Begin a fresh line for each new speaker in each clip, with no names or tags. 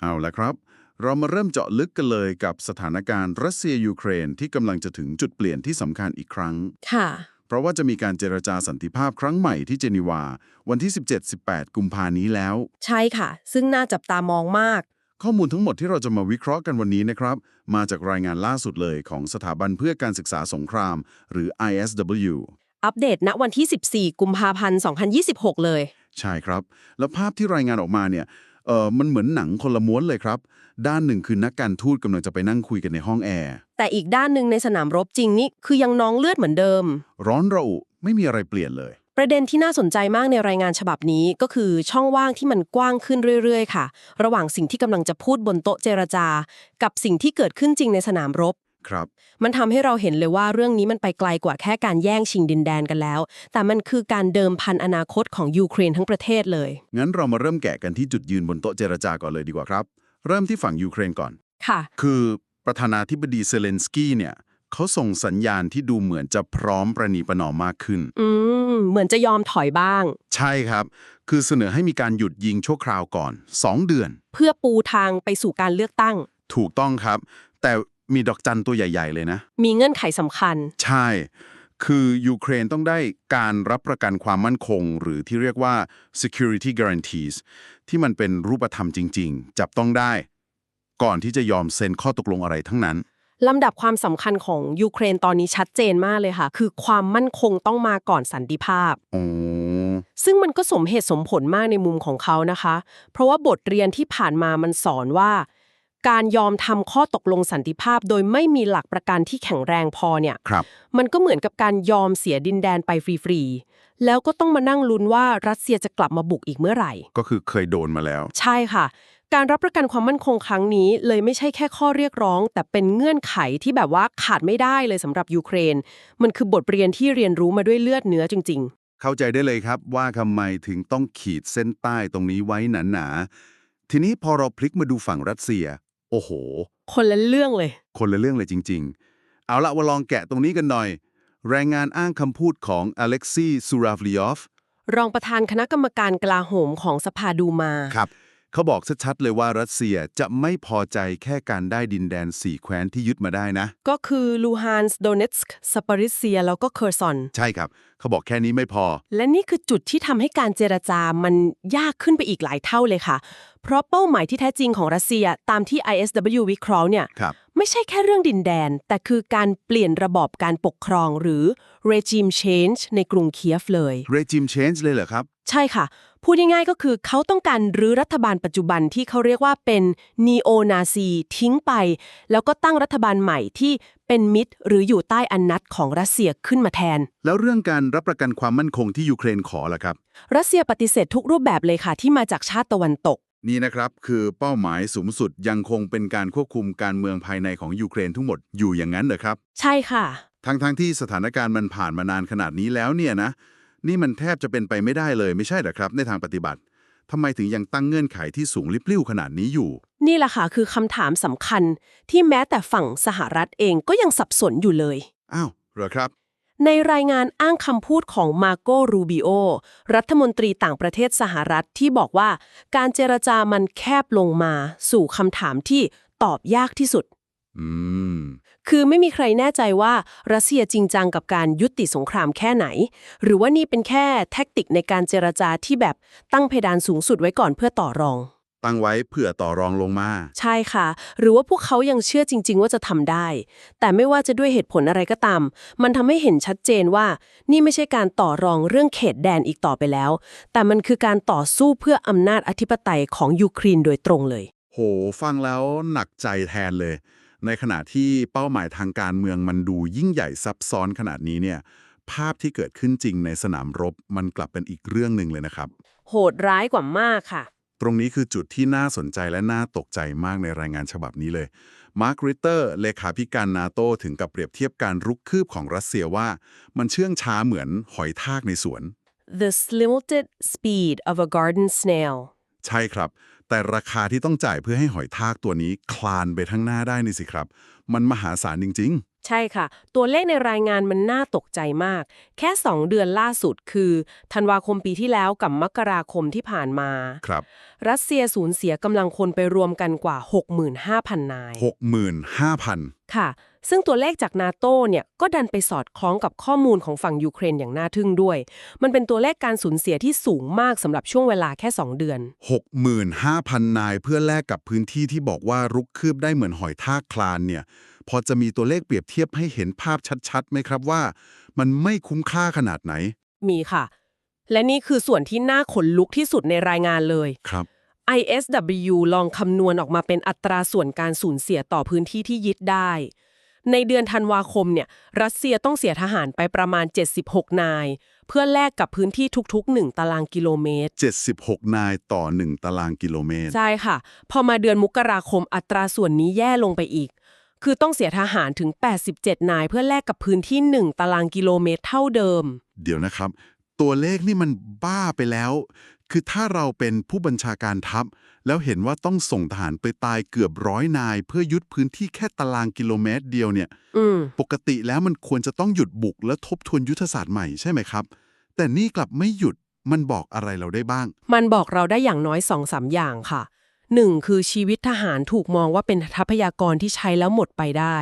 เอาละครับ เรามาเริ่มเจาะลึกกันเลยกับสถานการณ์รัสเซียยูเครนที่กำลังจะถึงจุดเปลี่ยนที่สำคัญอีกครั้ง
ค่ะ
เพราะว่าจะมีการเจรจาสันติภาพครั้งใหม่ที่เจนีวา วันที่ 17-18 กุมภานี้แล้ว
ใช่ค่ะ ซึ่งน่าจับตามองมาก
ข้อมูลทั้งหมดที่เราจะมาวิเคราะห์กันวันนี้นะครับ มาจากรายงานล่าสุดเลยของสถาบันเพื่อการศึกษาสงคราม หรือ ISW
อัปเดตณวันที่ 14 กุมภาพันธ์ 2026 เลย
ใช่ครับ แล้วภาพที่รายงานออกมาเนี่ย เออมันเหมือนหนังคนละม้วนเลยครับ ด้านหนึ่งคือนักการทูตกำลังจะไปนั่งคุยกันในห้องแอร์
แต่อีกด้านหนึ่งในสนามรบจริงนี่คือยังน้องเลือดเหมือนเดิม
ร้อนระอุไม่มีอะไรเปลี่ยนเลย
ประเด็นที่น่าสนใจมากในรายงานฉบับนี้ก็คือช่องว่างที่มันกว้างขึ้นเรื่อย ๆ ค่ะ ระหว่างสิ่งที่กำลังจะพูดบนโต๊ะเจรจา กับสิ่งที่เกิดขึ้นจริงในสนามรบ
ครับ
มันทำให้เราเห็นเลยว่าเรื่องนี้มันไปไกลกว่าแค่การแย่งชิงดินแดนกันแล้ว แต่มันคือการเดิมพันอนาคตของยูเครนทั้งประเทศเลย
งั้นเรามาเริ่มแกะกันที่จุดยืนบนโต๊ะเจรจาก่อนเลยดีกว่าครับ เริ่มที่ฝั่งยูเครนก่อน
ค่ะ
คือประธานาธิบดีเซเลนสกี้เนี่ยเขาส่งสัญญาณที่ดูเหมือนจะพร้อมประนีประนอมมากขึ้น
อืม เหมือนจะยอมถอยบ้าง
ใช่ครับ คือเสนอให้มีการหยุดยิงชั่วคราวก่อน 2 เดือน
เพื่อปูทางไปสู่การเลือกตั้ง
ถูกต้องครับ แต่ มีดอกจันตัวใหญ่ ๆ เลยนะ
มีเงื่อนไขสำคัญ
ใช่ คือยูเครนต้องได้การรับประกันความมั่นคง หรือที่เรียกว่า security guarantees ที่มันเป็นรูปธรรมจริง ๆ จับต้องได้ ก่อนที่จะยอมเซ็นข้อตกลงอะไรทั้งนั้น
ลำดับความสำคัญของยูเครนตอนนี้ชัดเจนมากเลยค่ะ คือความมั่นคงต้องมาก่อนสันติภาพ
โอ้
ซึ่งมันก็สมเหตุสมผลมากในมุมของเขานะคะ เพราะว่าบทเรียนที่ผ่านมามันสอนว่า การยอมทำข้อตกลงสันติภาพ โดยไม่มีหลักประกันที่แข็งแรงพอเนี่ย
ครับ
มันก็เหมือนกับการยอมเสียดินแดนไปฟรีๆแล้วก็ต้องมานั่งลุ้นว่ารัสเซียจะกลับมาบุกอีกเมื่อไหร่
ก็คือเคยโดนมาแล้ว
ใช่ค่ะ การรับประกันความมั่นคงครั้งนี้เลยไม่ใช่แค่ข้อเรียกร้อง แต่เป็นเงื่อนไขที่แบบว่าขาดไม่ได้เลยสำหรับยูเครน มันคือบทเรียนที่เรียนรู้มาด้วยเลือดเนื้อจริง
เข้าใจได้เลยครับว่าทำไมถึงต้องขีดเส้นใต้ตรงนี้ไว้หนาๆทีนี้พอเราพลิกมาดูฝั่งรัสเซีย โอ้โห
ๆคนละเรื่องเลย
คนละเรื่องเลยจริง ๆ เอาละว่าลองแกะตรงนี้กันหน่อยแรงงานอ้างคำพูดของอเล็กซีซูราฟลียอฟ
รองประธานคณะกรรมการกลาโหมของสภาดูมา
ครับ เขาบอกชัดๆเลยว่ารัสเซียจะไม่พอใจแค่การได้ดินแดนสี่แคว้นที่ยึดมาได้นะ
ก็คือลูฮานส์โดเนตสก์สปาริเซีย แล้วก็เคอร์ซอน
ใช่ครับ เขาบอกแค่นี้ไม่พอ
และนี่คือจุดที่ทำให้การเจรจามันยากขึ้นไปอีกหลายเท่าเลยค่ะ เพราะเป้าหมายที่แท้จริงของรัสเซียตามที่ ISW วิเคราะห์เนี่ย
ครับ
ไม่ใช่แค่เรื่องดินแดน แต่คือการเปลี่ยนระบอบการปกครองหรือ regime change ในกรุงเคียฟเลย
regime change เลยเหรอครับ
ใช่ค่ะ พูดง่ายๆก็คือเขาต้องการรื้อรัฐบาลปัจจุบันที่เขาเรียกว่าเป็น neo nazi ทิ้งไป แล้วก็ตั้งรัฐบาลใหม่ที่เป็นมิตร หรืออยู่ใต้อำนาจของรัสเซียขึ้นมาแทน
แล้วเรื่องการรับประกันความมั่นคงที่ยูเครนขอล่ะครับ
รัสเซียปฏิเสธทุกรูปแบบเลยค่ะที่มาจากชาติตะวันตก
นี่นะครับคือเป้าหมายสูงสุดยังคงเป็นการควบคุมการเมืองภายในของยูเครนทั้งหมดอยู่อย่างนั้นเหรอครับ
ใช่ค่ะ
ทั้งๆทที่สถานการณ์มันผ่านมานานขนาดนี้แล้วเนี่ยนะ นี่มันแทบจะเป็นไปไม่ได้เลยไม่ใช่เหรอครับ ในทางปฏิบัติทำไมถึงยังตั้งเงื่อนไขที่สูงลิบลิ่วขนาดนี้อยู่
นี่แหละค่ะคือคำถามสำคัญที่แม้แต่ฝั่งสหรัฐเองก็ยังสับสนอยู่เลย
อ้าวเหรอครับ
ในรายงานอ้างคำพูดของมาโกรูบิโอรัฐมนตรีต่างประเทศสหรัฐที่บอกว่า การเจรจามันแคบลงมา สู่คำถามที่ตอบยากที่สุด
อืม
คือไม่มีใครแน่ใจว่ารัสเซียจริงจังกับการยุติสงครามแค่ไหน หรือว่านี่เป็นแค่แท็กติกในการเจรจาที่แบบตั้งเพดานสูงสุดไว้ก่อนเพื่อต่อรอง
ตั้งไว้เผื่อต่อรองลงมา
ใช่ค่ะ หรือว่าพวกเขายังเชื่อจริง ๆ ว่าจะทำได้ แต่ไม่ว่าจะด้วยเหตุผลอะไรก็ตาม มันทำให้เห็นชัดเจนว่า นี่ไม่ใช่การต่อรองเรื่องเขตแดนอีกต่อไปแล้ว แต่มันคือการต่อสู้เพื่ออำนาจอธิปไตยของยูเครนโดยตรงเลย
โห ฟังแล้วหนักใจแทนเลย ในขณะที่เป้าหมายทางการเมืองมันดูยิ่งใหญ่ซับซ้อนขนาดนี้เนี่ยภาพที่เกิดขึ้นจริงในสนามรบมันกลับเป็นอีกเรื่องหนึ่งเลยนะครับ
โหดร้ายกว่ามากค่ะ
ตรงนี้คือจุดที่น่าสนใจและน่าตกใจมากในรายงานฉบับนี้เลย มาร์กริตเตอร์ เลขาธิการนาโตถึงกับเปรียบเทียบการรุกคืบของรัสเซียว่า มันเชื่องช้าเหมือนหอยทากในสวน
The limited speed of a garden snail
ใช่ครับ แต่ราคาที่ต้องจ่ายเพื่อให้หอยทากตัวนี้คลานไปทั้างหน้าได้นี่สิครับ มันมหาศาลจริง
ใช่ค่ะ ตัวเลขในรายงานมันน่าตกใจมาก แค่ 2 เดือนล่าสุดคือธันวาคมปีที่แล้วกับมกราคมที่ผ่านมา
ครับ
รัสเซียสูญเสียกำลังคนไปรวมกันกว่า 65,000 นาย
65,000
ค่ะ ซึ่งตัวเลขจากนาโตเนี่ยก็ดันไปสอดคล้องกับข้อมูลของฝั่งยูเครนอย่างน่าทึ่งด้วย มันเป็นตัวเลขการสูญเสียที่สูงมากสำหรับช่วงเวลาแค่ 2 เดือน
65,000 นายเพื่อแลกกับพื้นที่ที่บอกว่ารุกคืบได้เหมือนหอยทากคลานเนี่ย พอจะมีตัวเลขเปรียบเทียบให้เห็นภาพชัดๆไหมครับว่า มันไม่คุ้มค่าขนาดไหน
มีค่ะ และนี่คือส่วนที่น่าขนลุกที่สุดในรายงานเลย
ครับ
ISW ลองคำนวณออกมาเป็นอัตราส่วนการสูญเสียต่อพื้นที่ที่ยึดได้ ในเดือนธันวาคมเนี่ย รัสเซียต้องเสียทหารไปประมาณ 76 นาย เพื่อแลกกับพื้นที่ทุกๆ 1 ตารางกิโลเมตร
76 นายต่อ 1 ตารางกิโลเมตร
ใช่ค่ะ พอมาเดือนมกราคมอัตราส่วนนี้แย่ลงไปอีก คือต้องเสียทหารถึง 87 นายเพื่อแลกกับพื้นที่ 1 ตารางกิโลเมตรเท่าเดิม
เดี๋ยวนะครับ ตัวเลขนี่มันบ้าไปแล้ว คือถ้าเราเป็นผู้บัญชาการทัพ แล้วเห็นว่าต้องส่งทหารไปตายเกือบร้อยนาย เพื่อยึดพื้นที่แค่ตารางกิโลเมตรเดียวเนี่ย
อืม
ปกติแล้วมันควรจะต้องหยุดบุกและทบทวนยุทธศาสตร์ใหม่ใช่ไหมครับ แต่นี่กลับไม่หยุดมันบอกอะไรเราได้บ้าง
มันบอกเราได้อย่างน้อยสองสามอย่างค่ะ หนึ่งคือชีวิตทหารถูกมองว่าเป็นทรัพยากรที่ใช้แล้วหมดไปได้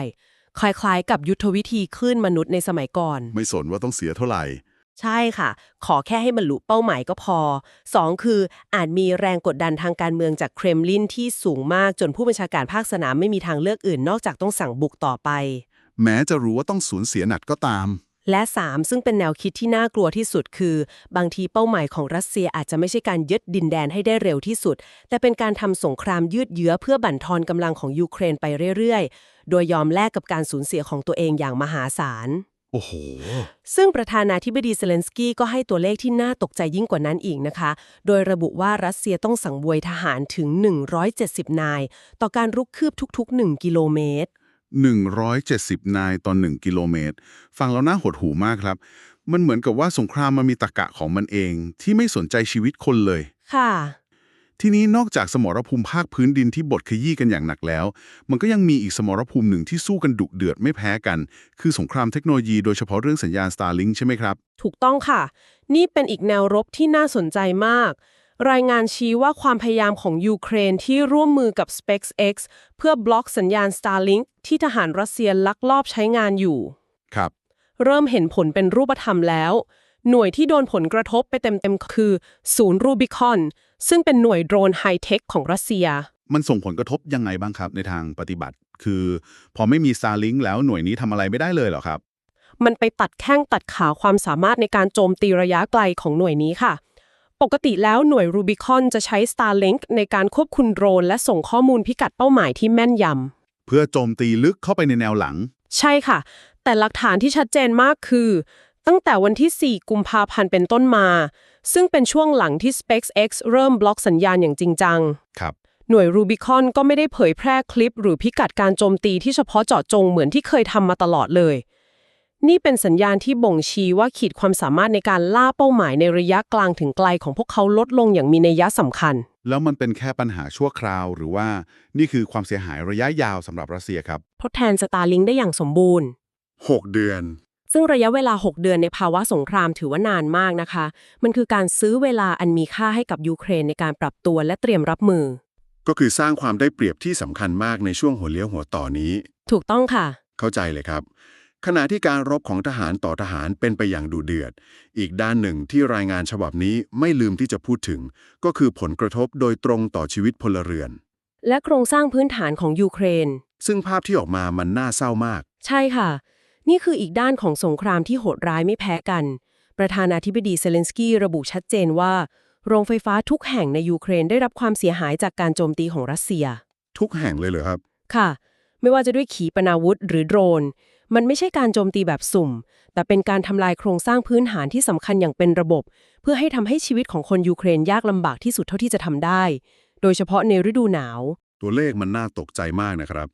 คล้ายๆ กับยุทธวิธีคลื่นมนุษย์ในสมัยก่อน
ไม่สนว่าต้องเสียเท่าไหร่
ใช่ค่ะ ขอแค่ให้บรรลุเป้าหมายก็พอ 2 คืออาจมีแรงกดดันทางการเมืองจากเครมลินที่สูงมากจนผู้บัญชาการภาคสนามไม่มีทางเลือกอื่นนอกจากต้องสั่งบุกต่อไป
แม้จะรู้ว่าต้องสูญเสียหนักก็ตาม
และ 3 ซึ่งเป็นแนวคิดที่น่ากลัวที่สุดคือ บางทีเป้าหมายของรัสเซียอาจจะไม่ใช่การยึดดินแดนให้ได้เร็วที่สุด แต่เป็นการทำสงครามยืดเยื้อเพื่อบั่นทอนกำลังของยูเครนไปเรื่อยๆ โดยยอมแลกกับการสูญเสียของตัวเองอย่างมหาศาล
โอ้โห
ซึ่งประธานาธิบดีเซเลนสกี้ก็ให้ตัวเลขที่น่าตกใจยิ่งกว่านั้นอีกนะคะ โดยระบุว่ารัสเซียต้องสังเวยทหารถึง 170 นาย ต่อการรุกคืบทุก ๆ 1 กิโลเมตร
170 นายต่อ1กิโลเมตร ฟังแล้วน่าหดหูมากครับ มันเหมือนกับว่าสงครามมันมีตะกะของมันเอง ที่ไม่สนใจชีวิตคนเลย
ค่ะ
ทีนี้นอกจากสมรภูมิภาคพื้นดินที่บดขยี้กันอย่างหนักแล้ว มันก็ยังมีอีกสมรภูมิหนึ่งที่สู้กันดุเดือดไม่แพ้กัน คือสงครามเทคโนโลยีโดยเฉพาะเรื่องสัญญาณ Starlink ใช่ไหมครับ
ถูกต้องค่ะ นี่เป็นอีกแนวรบที่น่าสนใจมาก รายงานชี้ว่าความพยายามของยูเครนที่ร่วมมือกับ SpaceX เพื่อบล็อกสัญญาณ Starlink ที่ทหารรัสเซียลักลอบใช้งานอยู่
ครับ
เริ่มเห็นผลเป็นรูปธรรมแล้ว หน่วยที่โดนผลกระทบไปเต็มๆ คือ ศูนย์รูบิคอนซึ่งเป็นหน่วยโดรนไฮเทคของรัสเซีย
มันส่งผลกระทบยังไงบ้างครับในทางปฏิบัติ คือ พอไม่มี Starlink แล้วหน่วยนี้ทำอะไรไม่ได้เลยเหรอครับ
มันไปตัดแข้งตัดขาความสามารถในการโจมตีระยะไกลของหน่วยนี้ค่ะ ปกติแล้วหน่วยรูบิคอนจะใช้ Starlink ในการควบคุมโดรน และส่งข้อมูลพิกัดเป้าหมายที่แม่นยำ
เพื่อโจมตีลึกเข้าไปในแนวหลัง
ใช่ค่ะ แต่หลักฐานที่ชัดเจนมากคือ ตั้งแต่วันที่ 4 กุมภาพันธ์เป็นต้นมา ซึ่งเป็นช่วงหลังที่ SpaceX เริ่มบล็อกสัญญาณอย่างจริงจัง
ครับ
หน่วย Rubicon ก็ไม่ได้เผยแพร่คลิป หรือพิกัดการโจมตีที่เฉพาะเจาะจงเหมือนที่เคยทำมาตลอดเลย นี่เป็นสัญญาณที่บ่งชี้ว่าขีดความสามารถในการล่าเป้าหมายในระยะกลางถึงไกลของพวกเขาลดลงอย่างมีนัยยะสำคัญ
แล้วมันเป็นแค่ปัญหาชั่วคราว หรือว่านี่คือความเสียหายระยะยาวสำหรับรัสเซียครับ
ทดแทน Starlink ได้อย่างสมบูรณ์
6 เดือน
ซึ่งระยะเวลา 6 เดือนในภาวะสงครามถือว่านานมากนะคะ มันคือการซื้อเวลาอันมีค่าให้กับยูเครนในการปรับตัวและเตรียมรับมือ
ก็คือสร้างความได้เปรียบที่สำคัญมากในช่วงหัวเลี้ยวหัวต่อนี้
ถูกต้องค่ะ
เข้าใจเลยครับ ขณะที่การรบของทหารต่อทหารเป็นไปอย่างดุเดือด อีกด้านหนึ่งที่รายงานฉบับนี้ไม่ลืมที่จะพูดถึง ก็คือผลกระทบโดยตรงต่อชีวิตพลเรือน
และโครงสร้างพื้นฐานของยูเครน
ซึ่งภาพที่ออกมามันน่าเศร้ามาก
ใช่ค่ะ นี่คืออีกด้านของสงครามที่โหดร้ายไม่แพ้กัน ประธานาธิบดีเซเลนสกี้ระบุชัดเจนว่า โรงไฟฟ้าทุกแห่งในยูเครนได้รับความเสียหายจากการโจมตีของรัสเซีย
ทุกแห่งเลยเหรอครับ
ค่ะ ไม่ว่าจะด้วยขีปนาวุธหรือโดรน มันไม่ใช่การโจมตีแบบสุ่ม แต่เป็นการทำลายโครงสร้างพื้นฐานที่สำคัญอย่างเป็นระบบ เพื่อให้ทำให้ชีวิตของคนยูเครนยากลำบากที่สุดเท่าที่จะทำได้ โดยเฉพาะในฤดูหนาว
ตัวเลขมันน่าตกใจมากนะครับ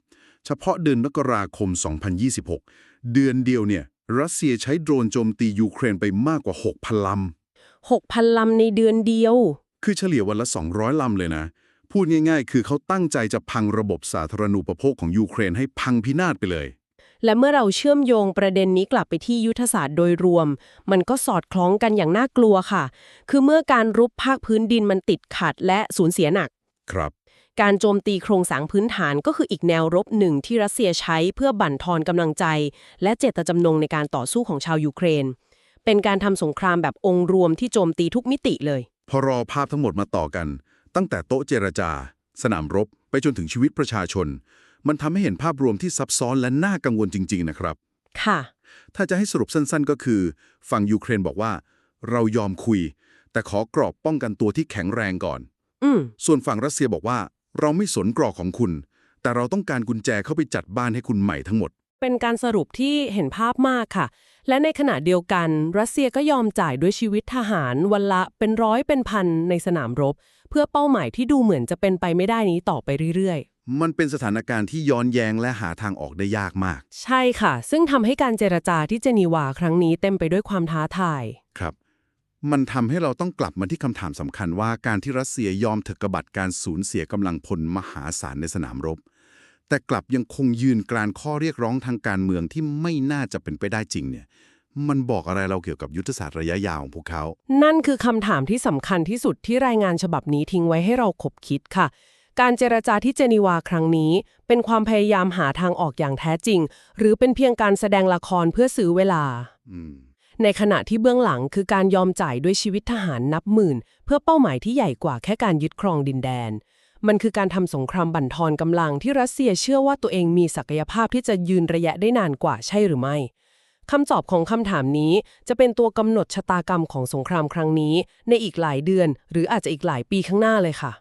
เฉพาะเดือนมกราคม 2026 เดือนเดียวเนี่ยรัสเซียใช้โดรนโจมตียูเครนไปมากกว่า 6,000ล
6,000ลำในเดือนเดียวำ
คือเฉลี่ยวันละ 200ลำเลยนะ พูดง่าย ๆ คือเขาตั้งใจจะพังระบบสาธารณูปโภคของยูเครนให้พังพินาศไปเลย
และเมื่อเราเชื่อมโยงประเด็นนี้กลับไปที่ยุทธศาสตร์โดยรวม มันก็สอดคล้องกันอย่างน่ากลัวค่ะ คือเมื่อการรุกภาคพื้นดินมันติดขัดและสูญเสียหนัก
ครับ
การโจมตีโครงสร้างพื้นฐานก็คืออีกแนวรบหนึ่งที่รัสเซียใช้เพื่อบั่นทอนกำลังใจ และเจตจำนงในการต่อสู้ของชาวยูเครน เป็นการทำสงครามแบบองค์รวมที่โจมตีทุกมิติเลย
พอรอภาพทั้งหมดมาต่อกัน ตั้งแต่โต๊ะเจรจา สนามรบ ไปจนถึงชีวิตประชาชน มันทำให้เห็นภาพรวมที่ซับซ้อนและน่ากังวลจริง ๆ นะครับ
ค่ะ
ถ้าจะให้สรุปสั้น ๆ ก็คือ ฝั่งยูเครนบอกว่า เรายอมคุย แต่ขอกรอบป้องกันตัวที่แข็งแรงก่อน
อืม
ส่วนฝั่งรัสเซียบอกว่า เราไม่สนกรอกของคุณ แต่เราต้องการกุญแจเข้าไปจัดบ้านให้คุณใหม่ทั้งหมด
เป็นการสรุปที่เห็นภาพมากค่ะ และในขณะเดียวกัน รัสเซียก็ยอมจ่ายด้วยชีวิตทหารวันละเป็นร้อยเป็นพันในสนามรบ เพื่อเป้าหมายที่ดูเหมือนจะเป็นไปไม่ได้นี้ต่อไปเรื่อย
มันเป็นสถานการณ์ที่ย้อนแยงและหาทางออกได้ยากมาก
ๆใช่ค่ะ ซึ่งทำให้การเจรจาที่เจนีวาครั้งนี้เต็มไปด้วยความท้าทาย
ครับ มันทำให้เราต้องกลับมาที่คำถามสำคัญว่าการที่รัสเซียยอมเถกกบฏการสูญเสียกำลังพลมหาศาลในสนามรบ แต่กลับยังคงยืนกรานข้อเรียกร้องทางการเมืองที่ไม่น่าจะเป็นไปได้จริงเนี่ย มันบอกอะไรเราเกี่ยวกับยุทธศาสตร์ระยะยาวของพวกเขา
นั่นคือคำถามที่สำคัญที่สุดที่รายงานฉบับนี้ทิ้งไว้ให้เราขบคิดค่ะ การเจรจาที่เจนีวาครั้งนี้ เป็นความพยายามหาทางออกอย่างแท้จริง หรือเป็นเพียงการแสดงละครเพื่อซื้อเวลา
อืม
ในขณะที่เบื้องหลังคือการยอมจ่ายด้วยชีวิตทหารนับหมื่น เพื่อเป้าหมายที่ใหญ่กว่าแค่การยึดครองดินแดน มันคือการทำสงครามบั่นทอนกำลังที่รัสเซียเชื่อว่าตัวเองมีศักยภาพที่จะยืนระยะได้นานกว่าใช่หรือไม่คำตอบของคำถามนี้จะเป็นตัวกำหนดชะตากรรมของสงครามครั้งนี้ ในอีกหลายเดือน หรืออาจจะอีกหลายปีข้างหน้าเลยค่ะ